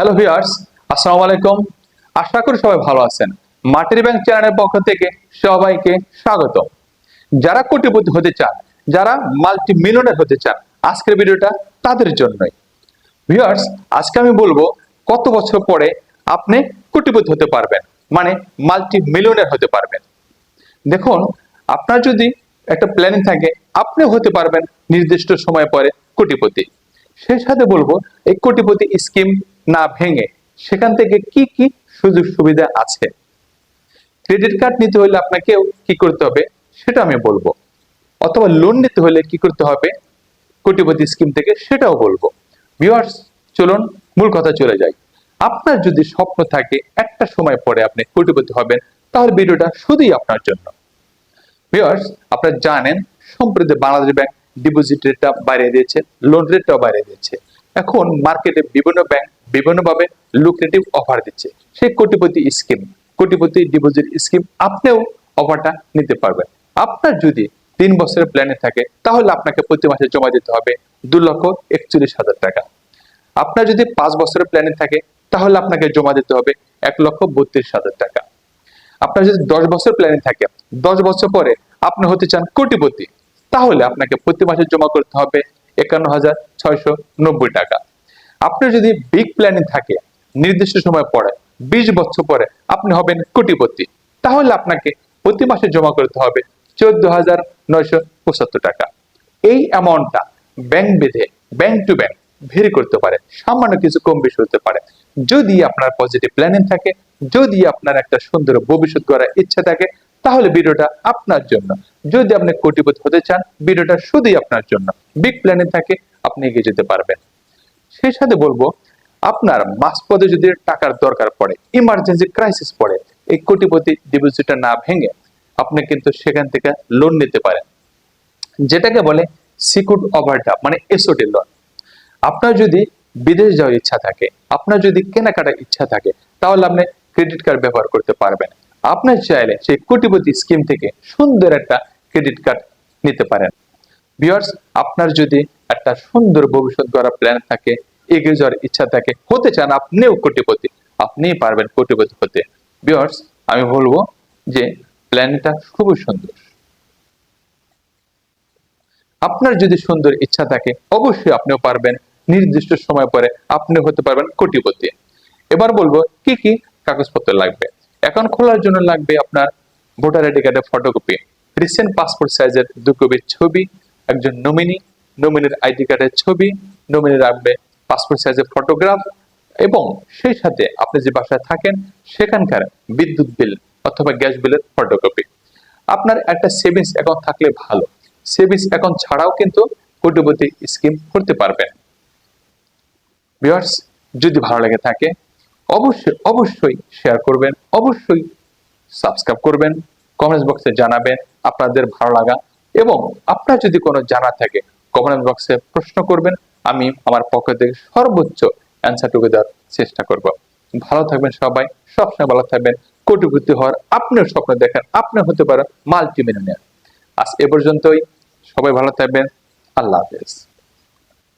Hello viewers আসসালামু আলাইকুম আশা করি সবাই ভালো আছেন। মাটির ব্যাংক চ্যানেলের পক্ষ থেকে সবাইকে স্বাগত যারা কোটিপতি হতে চান, যারা মাল্টি মিলিয়নার হতে চান, আজকের ভিডিওটা তাদের জন্যই। ভিউয়ার্স আজকে আমি বলব কত বছর পরে আপনি কোটিপতি হতে পারবেন মানে মাল্টি মিলিয়নার হতে পারবেন। দেখুন, আপনার যদি একটা প্ল্যানিং থাকে আপনি হতে পারবেন নির্দিষ্ট সময় পরে কোটিপতি। সেই সাথে বলব, এই কোটিপতি স্কিম না ভেঙে সেখান থেকে কি কি সুযোগ সুবিধা আছে? ক্রেডিট কার্ড নিতে হলে আপনাকে কি করতে হবে সেটা আমি বলব। অথবা লোন নিতে হলে কি করতে হবে? কোটিপতি স্কিম থেকে সেটাও বলব। ভিউয়ার্স চলুন, মূল কথা চলে যাই। আপনার যদি স্বপ্ন থাকে একটা সময় পরে আপনি কোটিপতি হবেন, তাহলে ভিডিওটা শুধুই আপনার জন্য। ভিউয়ার্স আপনারা জানেন, সম্প্রতি বাংলাদেশ ব্যাংক ডিপোজিট রেটটা বাড়িয়ে দিয়েছে লোন রেটটাও বাড়িয়ে দিয়েছে। এখন মার্কেটে বিভিন্ন ব্যাংক বিভিন্নভাবে লুক্রেটিভ অফার দিচ্ছে। সেই কোটিপতি স্কিম কোটিপতি ডিপোজিট স্কিম আপনিও অফারটা নিতে পারবেন। আপনার যদি তিন বছরের প্ল্যানে থাকে, তাহলে আপনাকে প্রতি মাসে জমা দিতে হবে দু লক্ষ একচল্লিশ হাজার টাকা। আপনার যদি পাঁচ বছরের প্ল্যানে থাকে, তাহলে আপনাকে জমা দিতে হবে এক লক্ষ বত্রিশ হাজার টাকা। আপনার যদি দশ বছর প্ল্যানিং থাকে, দশ বছর পরে আপনি হতে চান কোটিপতি, তাহলে আপনাকে প্রতি মাসে জমা করতে হবে একান্ন হাজার ছয়শো নব্বই টাকা। আপনার যদি বিগ প্ল্যানিং থাকে, নির্দিষ্ট সময় পরে বিশ বছর পরে আপনি হবেন কোটিপতি, তাহলে আপনাকে প্রতি মাসে জমা করতে হবে চোদ্দ হাজার নয়শো পঁচাত্তর টাকা। এই অ্যামাউন্টটা ব্যাংক বেঁধে ব্যাংক টু ব্যাংক ভেরি করতে পারে, সামান্য কিছু কম বেশি হতে পারে। যদি আপনার পজিটিভ প্ল্যানিং থাকে, যদি আপনার একটা সুন্দর ভবিষ্যৎ করার ইচ্ছা থাকে, তাহলে ভিডিওটা আপনার জন্য। যদি আপনি কোটিপতি হতে চান, ভিডিওটা শুধুই আপনার জন্য। বিগ প্ল্যানিং থাকে, আপনি এগিয়ে যেতে পারবেন। সেই সাথে বলব, আপনার মাঝপথে যদি টাকার দরকার পড়ে ইমার্জেন্সি ক্রাইসিস পড়ে, এই কোটিপতি ডিপোজিটটা না ভেঙে আপনি কিন্তু সেখান থেকে লোন নিতে পারেন। যেটাকে বলে সিকিউর ওভারড্রাফট মানে এসওটি লোন আপনার যদি বিদেশ যাওয়ার ইচ্ছা থাকে, আপনার যদি কেনাকাটার ইচ্ছা থাকে, তাহলে আপনি ক্রেডিট কার্ড ব্যবহার করতে পারবেন। আপনার চাইলে সেই কোটিপতি স্কিম থেকে সুন্দর একটা ক্রেডিট কার্ড নিতে পারেন। ভিউয়ার্স আপনার যদি একটা সুন্দর ভবিষ্যৎ গড়ার প্ল্যান থাকে, এগিয়ে যাওয়ার ইচ্ছা থাকে, হতে চান আপনিও কোটিপতি, আপনিই পারবেন কোটিপতি হতে ভিউয়ার্স আমি বলব যে প্ল্যানটা খুবই সুন্দর। আপনার যদি সুন্দর ইচ্ছা থাকে, অবশ্যই আপনিও পারবেন। নির্দিষ্ট সময় পরে আপনি হতে পারবেন কোটিপতি। এবার বলব, কি কি কাগজপত্র লাগবে? অ্যাকাউন্ট খোলার জন্য লাগবে আপনার ভোটার আইডি কার্ডের ফটোকপি রিসেন্ট পাসপোর্ট সাইজের দু কপির ছবি একজন নমিনি নমিনির আইডি কার্ডের ছবি নমিনি রাখবে পাসপোর্ট সাইজের ফটোগ্রাফ এবং সেই সাথে আপনি যে বাসায় থাকেন, সেখানকার বিদ্যুৎ বিল অথবা গ্যাস বিলের ফটোকপি আপনার একটা সেভিংস অ্যাকাউন্ট থাকলে ভালো। সেভিংস অ্যাকাউন্ট ছাড়াও কিন্তু কোটিপতি স্কিম করতে পারবেন। ভিউয়ার্স যদি ভালো লেগে থাকে, অবশ্যই অবশ্যই শেয়ার করবেন, অবশ্যই সাবস্ক্রাইব করবেন কমেন্টস বক্সে জানাবেন, আপনাদের ভালো লাগা এবং আপনার যদি কোনো জানা থাকে কমেন্ট বক্সে প্রশ্ন করবেন, আমি আমার পক্ষ থেকে সর্বোচ্চ অ্যান্সারটুকু দেওয়ার চেষ্টা করব। ভালো থাকবেন সবাই, সবসময় ভালো থাকবেন। কোটিপতি হওয়ার আপনিও স্বপ্ন দেখেন আপনি হতে পারেন মাল্টিমিলিয়নিয়ার আজ এ পর্যন্তই, সবাই ভালো থাকবেন, আল্লাহ হাফেজ।